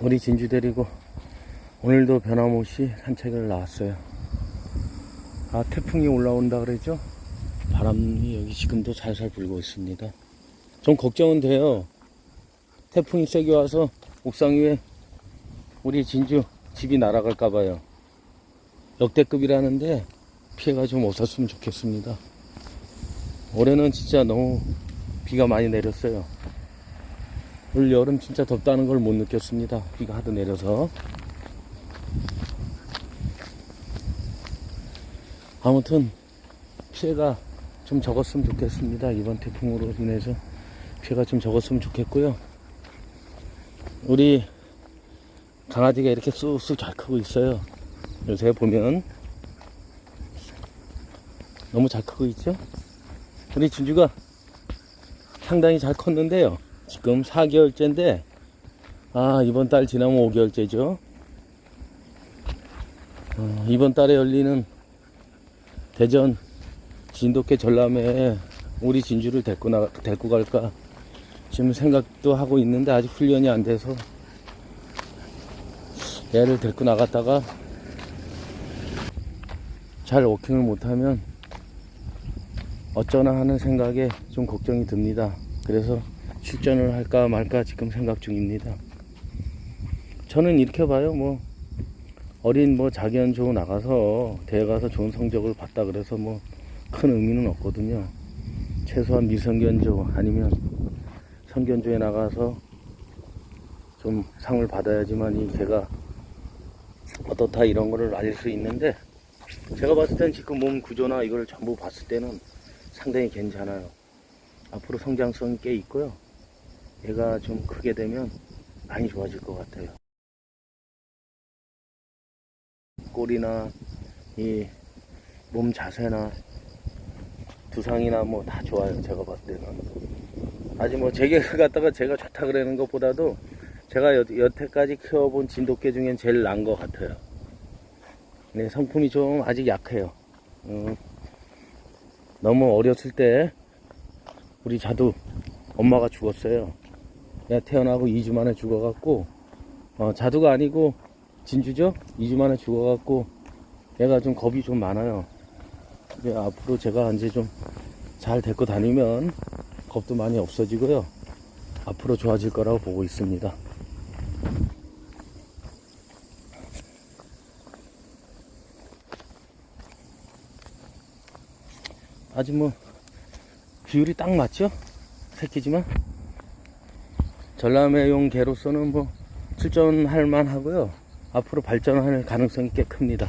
우리 진주 데리고 오늘도 변함없이 산책을 나왔어요. 아, 태풍이 올라온다 그러죠? 바람이 여기 지금도 살살 불고 있습니다. 좀 걱정은 돼요. 태풍이 세게 와서 옥상 위에 우리 진주 집이 날아갈까봐요. 역대급이라는데 피해가 좀 없었으면 좋겠습니다. 올해는 진짜 너무 비가 많이 내렸어요. 올 여름 진짜 덥다는 걸 못 느꼈습니다. 비가 하도 내려서. 아무튼 피해가 좀 적었으면 좋겠습니다. 이번 태풍으로 인해서 피해가 좀 적었으면 좋겠고요. 우리 강아지가 이렇게 쑥쑥 잘 크고 있어요. 요새 보면 너무 잘 크고 있죠? 우리 진주가 상당히 잘 컸는데요. 지금 4개월째인데, 아, 이번 달 지나면 5개월째죠. 어, 이번 달에 열리는 대전 진돗개 전람회에 우리 진주를 데리고 나, 데리고 갈까 지금 생각도 하고 있는데 아직 훈련이 안 돼서 얘를 데리고 나갔다가 잘 워킹을 못하면 어쩌나 하는 생각에 좀 걱정이 듭니다. 그래서 출전을 할까 말까 지금 생각 중입니다. 저는 이렇게 봐요. 뭐 어린 뭐 자기연조 나가서 대회 가서 좋은 성적을 봤다 그래서 뭐 큰 의미는 없거든요. 최소한 미성견조 아니면 성견조에 나가서 좀 상을 받아야지만 이 개가 어떻다 이런 거를 알릴 수 있는데 제가 봤을 땐 지금 몸 구조나 이걸 전부 봤을 때는 상당히 괜찮아요. 앞으로 성장성이 꽤 있고요. 얘가 좀 크게 되면 많이 좋아질 것 같아요. 꼬리나 이 몸 자세나 두상이나 뭐 다 좋아요. 제가 봤을 때는. 아직 뭐 제개를 갖다가 제가 좋다 그러는 것보다도 제가 여, 여태까지 키워본 진돗개 중엔 제일 나은 것 같아요. 네, 성품이 좀 아직 약해요. 음, 너무 어렸을 때 우리 자두 엄마가 죽었어요. 얘 태어나고 2주 만에 죽어갖고 어, 자두가 아니고 진주죠? 2주 만에 죽어갖고 얘가 좀 겁이 좀 많아요. 이제 앞으로 제가 이제 좀 잘 데리고 다니면 겁도 많이 없어지고요. 앞으로 좋아질 거라고 보고 있습니다. 아직 뭐 비율이 딱 맞죠? 새끼지만 전람회용 개로서는 뭐 출전할 만하고요. 앞으로 발전할 가능성이 꽤 큽니다.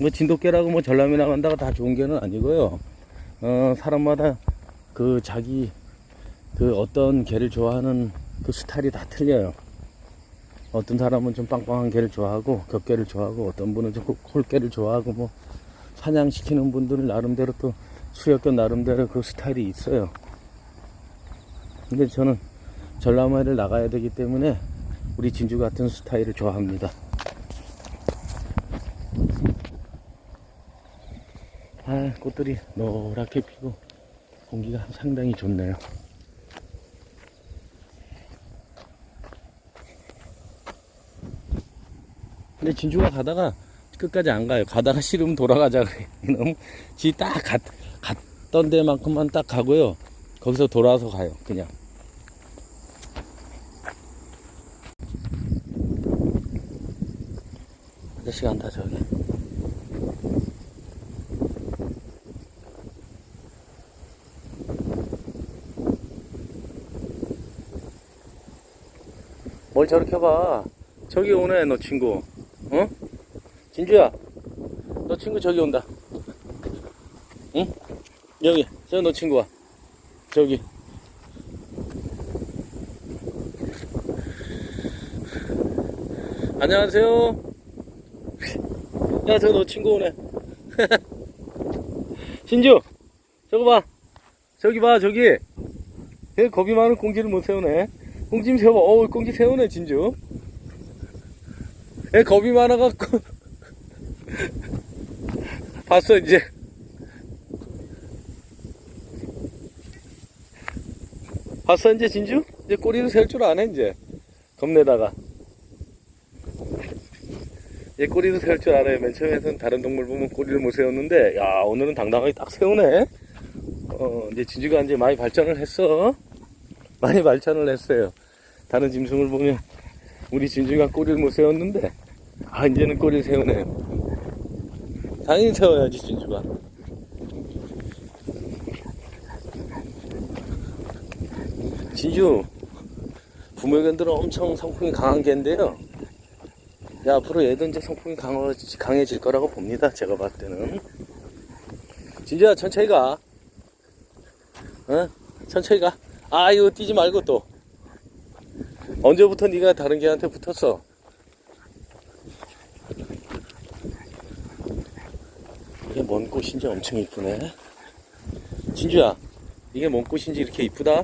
뭐 진돗개라고 뭐 전람회 나간다가 다 좋은 개는 아니고요. 어, 사람마다 그 자기 그 어떤 개를 좋아하는 그 스타일이 다 틀려요. 어떤 사람은 좀 빵빵한 개를 좋아하고 격개를 좋아하고 어떤 분은 좀 홀개를 좋아하고 뭐 사냥시키는 분들은 나름대로 또 수렵견 나름대로 그 스타일이 있어요. 근데 저는 전람회를 나가야 되기 때문에 우리 진주 같은 스타일을 좋아합니다. 아, 꽃들이 노랗게 피고 공기가 상당히 좋네요. 근데 진주가 가다가 끝까지 안 가요. 가다가 싫으면 돌아가자 그래. 너무 지딱 갔던 데만큼만 딱 가고요. 거기서 돌아서 가요. 그냥. 아저씨 간다 저기. 뭘 저렇게 봐. 저기 오네, 너 친구. 어? 진주야. 너 친구 저기 온다. 응? 여기. 저너 친구 와. 저기. 안녕하세요. 야, 저너 친구 오네. 진주. 저거 봐. 저기 봐, 저기. 왜 겁이 많은 공지를 못 세우네. 공지 세워. 어우, 공지 세우네, 진주. 애 겁이 많아갖고. 봤어, 이제. 봤어, 이제 진주? 이제 꼬리를 세울 줄 아네, 이제. 겁내다가. 얘 꼬리도 세울 줄 알아요. 맨 처음에는 다른 동물 보면 꼬리를 못 세웠는데, 야, 오늘은 당당하게 딱 세우네. 어, 이제 진주가 이제 많이 발전을 했어. 많이 발전을 했어요. 다른 짐승을 보면 우리 진주가 꼬리를 못 세웠는데, 아, 이제는 꼬리를 세우네. 당연히 세워야지, 진주가. 진주, 부모견들은 엄청 성품이 강한 개인데요. 야, 앞으로 얘도 이제 성품이 강해, 강해질 거라고 봅니다. 제가 봤을 때는. 진주야, 천천히 가. 어? 천천히 가. 아, 이거 뛰지 말고 또. 언제부터 네가 다른 개한테 붙었어? 이게 뭔 꽃인지 엄청 이쁘네. 진주야, 이게 뭔 꽃인지 이렇게 이쁘다?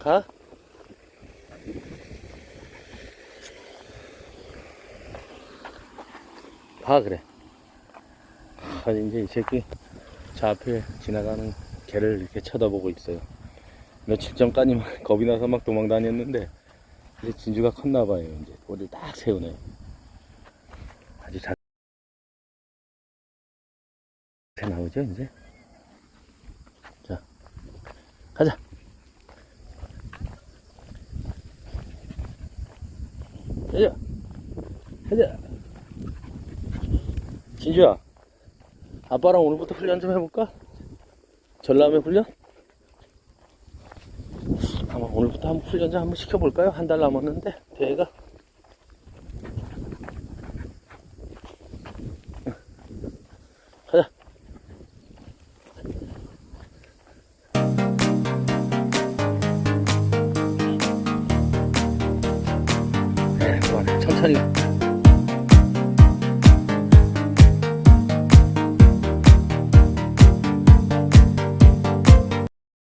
가? 가 그래. 아니 이제 이 새끼 저 앞에 지나가는 개를 이렇게 쳐다보고 있어요. 며칠 전까지만 겁이 나서 막 도망 다녔는데 이제 진주가 컸나 봐요 이제. 꼬리를 딱 세우네 아주 잘 나오죠 이제? 자 가자. 가자. 가자 진주야 아빠랑 오늘부터 훈련 좀 해볼까? 전람회 훈련? 아마 오늘부터 한번 훈련 좀 한번 시켜볼까요? 한 달 남았는데 대회가 응. 가자 네, 그만해. 천천히 가.